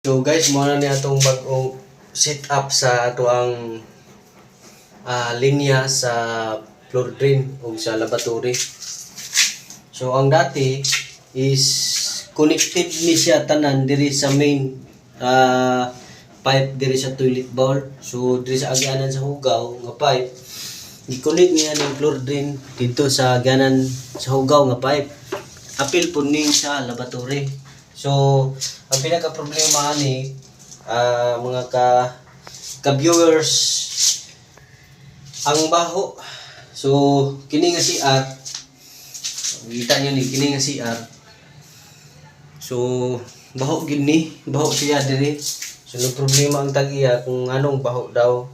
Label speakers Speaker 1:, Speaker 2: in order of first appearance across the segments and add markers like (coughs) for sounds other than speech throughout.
Speaker 1: So guys, mo na ni atong bagong sit up sa ato ang ah, linya sa floor drain o sa laboratory. So ang dati is connected ni siya tanan diri sa main ah, pipe diri sa toilet bowl. So diri sa agyanan sa hugaw nga pipe i-connect niya ng floor drain dito sa agyanan sa hugaw nga pipe. Apil po ning sa laboratory. So, ang pinaka problema ani ah, mga ka ka-viewers ang baho. So, kini nga CR kita niyo ni kini nga CR. So, baho gid ni, baho siya diri. So, no problema ang tag-iya kung anong baho daw.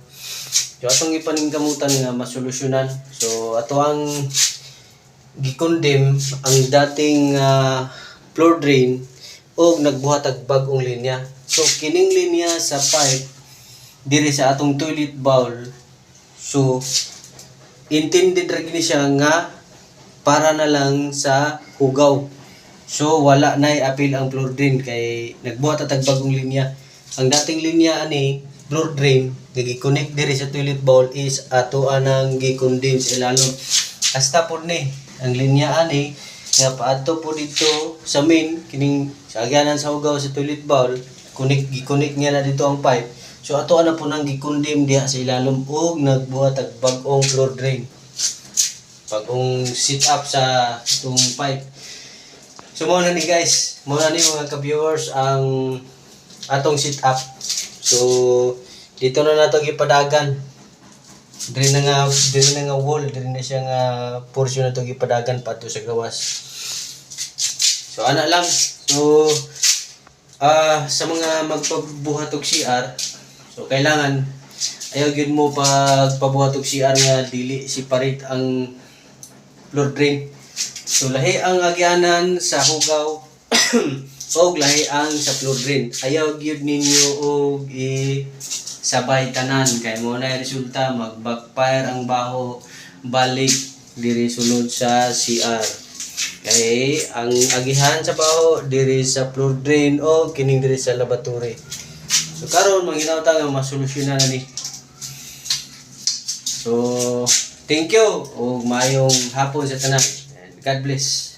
Speaker 1: So, atong ipaningkamutan nga masolusyonan. So, ato ang gikondem ang dating ah, floor drain o nagbuhat og bag-ong linya. So kining linya sa pipe diri sa atong toilet bowl. So intended ra gini siya nga para na lang sa hugaw. So wala na apil ang floor drain kay nagbuhat at bagong linya. Ang dating linya ani floor drain nga gi-connect diri sa toilet bowl is ato anang gi-condense ilalom. Hasta po ni ang linya ani nga paadto po dito sa main kining sa agyanan sa hugaw sa toilet bowl connect gi-connect niya na dito ang pipe. So ato ana po nang gi-condemn diha sa ilalom ug nagbuhat og bag-ong floor drain. Bagong sit up sa itong pipe. So mo na ni guys, mo na ni mga ka-viewers ang atong sit up. So dito na nato gipadagan. Diri na nga diri na nga wall, diri na siya nga portion na to gipadagan padto sa gawas. So ana lang. So ah sa mga magpabuhat og CR, so kailangan ayaw gyud mo pag pabuhat og CR nga dili separate ang floor drain. So lahi ang agyanan sa hugaw (coughs) og lahi ang sa floor drain. Ayaw gyud ninyo og i sabay tanan kay mo na resulta mag backfire ang baho balik diri sulod sa CR. Kay ang agihan sa baho diri sa floor drain o kining diri sa laboratory. So karon manginaw ta nga masolusyonan na ni. So thank you ug maayong hapon sa tanan. And God bless.